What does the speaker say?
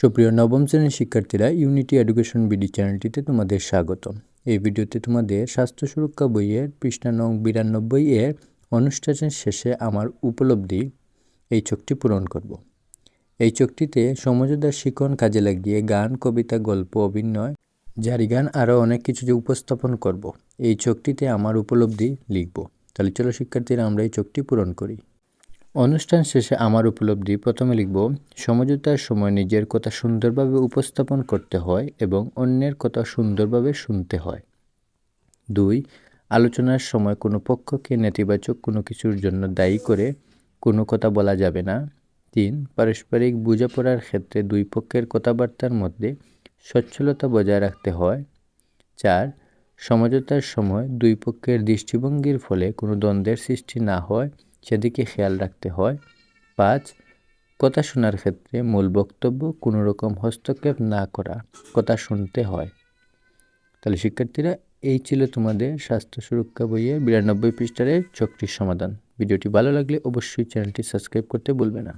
সুপ্রিয় নবম শ্রেণির শিক্ষার্থীরা ইউনিটি এডুকেশন বিডি চ্যানেলটিতে তোমাদের স্বাগতম এই ভিডিওতে তোমাদের স্বাস্থ্য সুরক্ষা বইয়ের পৃষ্ঠা নং বিরানব্বই এর অনুষ্ঠানের শেষে আমার উপলব্ধি এই চোখটি পূরণ করব। এই চোখটিতে সমঝোতার শিকন কাজে লাগিয়ে গান, কবিতা, গল্প, অভিনয়, জারি গান আরও অনেক কিছু যে উপস্থাপন করব। এই চোখটিতে আমার উপলব্ধি লিখব তাহলে চলো শিক্ষার্থীরা, আমরা এই চোখটি পূরণ করি অনুষ্ঠান শেষে আমার উপলব্ধি প্রথমে লিখব, সমঝোতার সময় নিজের কথা সুন্দরভাবে উপস্থাপন করতে হয় এবং অন্যের কথা সুন্দরভাবে শুনতে হয়। দুই, আলোচনার সময় কোনো পক্ষকে নেতিবাচক কোনো কিছুর জন্য দায়ী করে কোনো কথা বলা যাবে না। তিন, পারস্পরিক বোঝাপড়ার ক্ষেত্রে দুই পক্ষের কথাবার্তার মধ্যে সচ্ছলতা বজায় রাখতে হয়। চার, সমঝোতার সময় দুই পক্ষের দৃষ্টিভঙ্গির ফলে কোনো দ্বন্দ্বের সৃষ্টি না হয় সেদিকে খেয়াল রাখতে হয়। পাঁচ, কথা শোনার ক্ষেত্রে মূল বক্তব্য কোনো রকম হস্তক্ষেপ না করা, কথা শুনতে হয়। তাহলে শিক্ষার্থীরা, এই ছিল তোমাদের স্বাস্থ্য সুরক্ষা বইয়ের বিরানব্বই পৃষ্ঠারের চক্রির সমাধান। ভিডিওটি ভালো লাগলে অবশ্যই চ্যানেলটি সাবস্ক্রাইব করতে ভুলবে না।